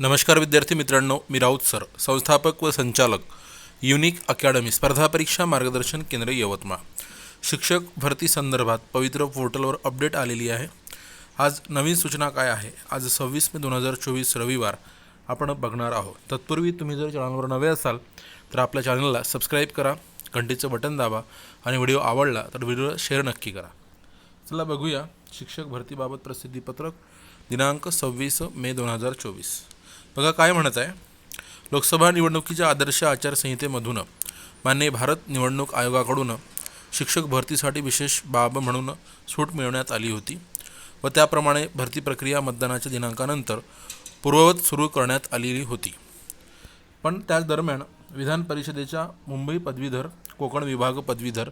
नमस्कार विद्यार्थी मित्रांनो मी राऊत सर संस्थापक व संचालक युनिक अकॅडमी स्पर्धा परीक्षा मार्गदर्शन केंद्र यवतमाळ. शिक्षक भरती संदर्भात पवित्र पोर्टलवर अपडेट आलेली आहे. आज नवीन सूचना काय आहे? आज सव्वीस मे दोन हजार चोवीस रविवार आपण बघणार आहोत. तत्पूर्वी तुम्ही जर चॅनलवर नवे असाल तर आपल्या चॅनलला सबस्क्राईब करा घंटीचं बटन दाबा आणि व्हिडिओ आवडला तर व्हिडिओला शेअर नक्की करा. चला बघूया शिक्षक भरतीबाबत प्रसिद्धीपत्रक दिनांक सव्वीस मे दोन हजार चोवीस. बघा काय म्हणत आहे. लोकसभा निवडणुकीच्या आदर्श आचारसंहितेमधून मान्य भारत निवडणूक आयोगाकडून शिक्षक भरतीसाठी विशेष बाब म्हणून सूट मिळवण्यात आली होती व त्याप्रमाणे भरती प्रक्रिया मतदानाच्या दिनांकानंतर पूर्ववत सुरू करण्यात आलेली होती. पण त्याच दरम्यान विधान परिषदेच्या मुंबई पदवीधर कोकण विभाग पदवीधर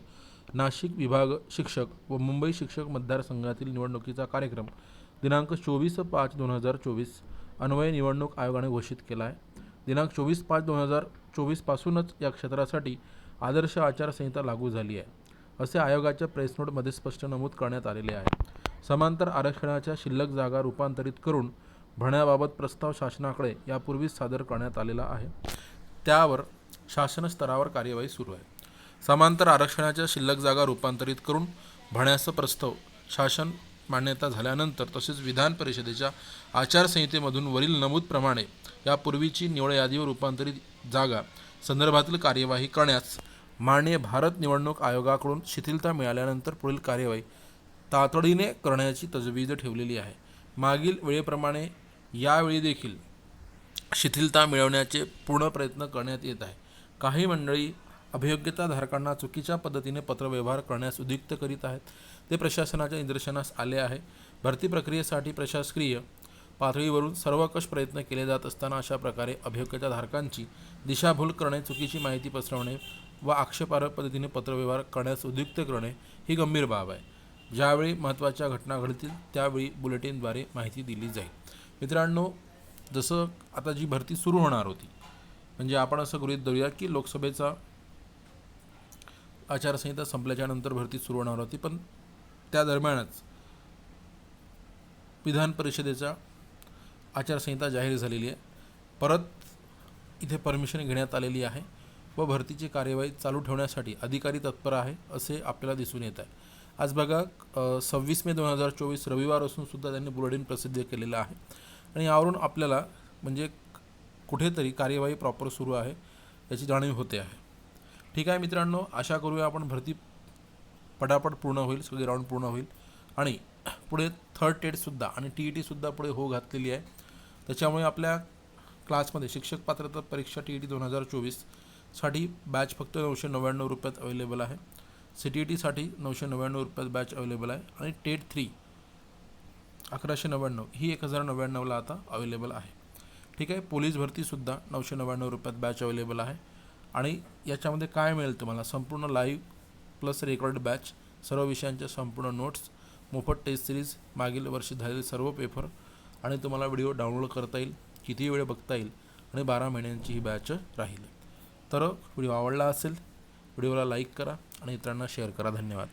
नाशिक विभाग शिक्षक व मुंबई शिक्षक मतदारसंघातील निवडणुकीचा कार्यक्रम दिनांक चोवीस पाच दोन हजार चोवीस अन्वय निवडणूक आयोगाने घोषित केला आहे. दिनांक चोवीस पाच दोन हजार चोवीसपासूनच या क्षेत्रासाठी आदर्श आचारसंहिता लागू झाली आहे असे आयोगाच्या प्रेस नोटमध्ये स्पष्ट नमूद करण्यात आलेले आहे. समांतर आरक्षणाच्या शिल्लक जागा रूपांतरित करून भरण्याबाबत प्रस्ताव शासनाकडे यापूर्वीच सादर करण्यात आलेला आहे. त्यावर शासन स्तरावर कार्यवाही सुरू आहे. समांतर आरक्षणाच्या शिल्लक जागा रूपांतरित करून भरण्याचा प्रस्ताव शासन मान्यता झाल्यानंतर तसेच विधान परिषदेच्या आचारसंहितेमधून वरील नमूदप्रमाणे यापूर्वीची निवड यादीवर रूपांतरित जागा संदर्भातील कार्यवाही करण्यास माननीय भारत निवडणूक आयोगाकडून शिथिलता मिळाल्यानंतर पुढील कार्यवाही तातडीने करण्याची तजवीज ठेवलेली आहे. मागील वेळेप्रमाणे यावेळी देखील शिथिलता मिळवण्याचे पूर्ण प्रयत्न करण्यात येत आहे. काही मंडळी अभियोग्यताधारकांना चुकीच्या पद्धतीने पत्रव्यवहार करण्यास उद्युक्त करीत आहेत. ते प्रशासनाच्या निदर्शनास आले आहे. भरती प्रक्रियेसाठी प्रशासकीय पातळीवरून सर्वकष प्रयत्न केले जात असताना अशा प्रकारे अभियोग्यताधारकांची दिशाभूल करणे चुकीची माहिती पसरवणे व आक्षेपार्ह पद्धतीने पत्रव्यवहार करण्यास उद्युक्त करणे ही गंभीर बाब आहे. ज्यावेळी महत्त्वाच्या घटना घडतील त्यावेळी बुलेटिनद्वारे माहिती दिली जाईल. मित्रांनो जसं आता जी भरती सुरू होणार होती म्हणजे आपण असं गृहीत धरूया की लोकसभेचा आचारसंहिता संपल्याच्यानंतर भरती सुरू होणार होती पण त्या दरम्यानच विधान परिषदेचा आचारसंहिता जाहीर झालेली आहे. परत इथे परमिशन घेण्यात आलेली आहे व भरतीची कार्यवाही चालू ठेवण्यासाठी अधिकारी तत्पर आहे असे आपल्याला दिसून येत आहे. आज बघा सव्वीस मे दोन हजार चोवीस रविवार असून सुद्धा त्यांनी बुलेटिन प्रसिद्ध केलेलं आहे. आणि यावरून आपल्याला म्हणजे कुठेतरी कार्यवाही प्रॉपर सुरू आहे याची जाणीव होते आहे. ठीक आहे मित्रांनो आशा करूया आपण भरती पटापट पूर्ण होईल सगळी राऊंड पूर्ण होईल. आणि पुढे थर्ड टेटसुद्धा आणि टी ई टीसुद्धा पुढे हो घातलेली आहे. त्याच्यामुळे आपल्या क्लासमध्ये शिक्षक पात्रता परीक्षा टी ई टी दोन हजार चोवीससाठी बॅच फक्त नऊशे नव्याण्णव रुपयात अवेलेबल आहे. सी टी ई टीसाठी नऊशे नव्याण्णव रुपयात बॅच अवेलेबल आहे. आणि टेट थ्री अकराशे नव्याण्णव ही एक हजार नव्याण्णवला आता अवेलेबल आहे. ठीक आहे पोलीस भरतीसुद्धा नऊशे नव्याण्णव रुपयात बॅच अवेलेबल आहे. आणि याच्यामध्ये काय मिळेल तुम्हाला? संपूर्ण लाईव्ह प्लस रेकॉर्ड बॅच सर्व विषयांच्या संपूर्ण नोट्स मोफत टेस्ट सिरीज मागील वर्षी झालेले सर्व पेपर आणि तुम्हाला व्हिडिओ डाउनलोड करता येईल कितीही वेळ बघता येईल आणि बारा महिन्यांची ही बॅच राहील. तर व्हिडिओ आवडला असेल व्हिडिओला लाईक करा आणि इतरांना शेअर करा. धन्यवाद.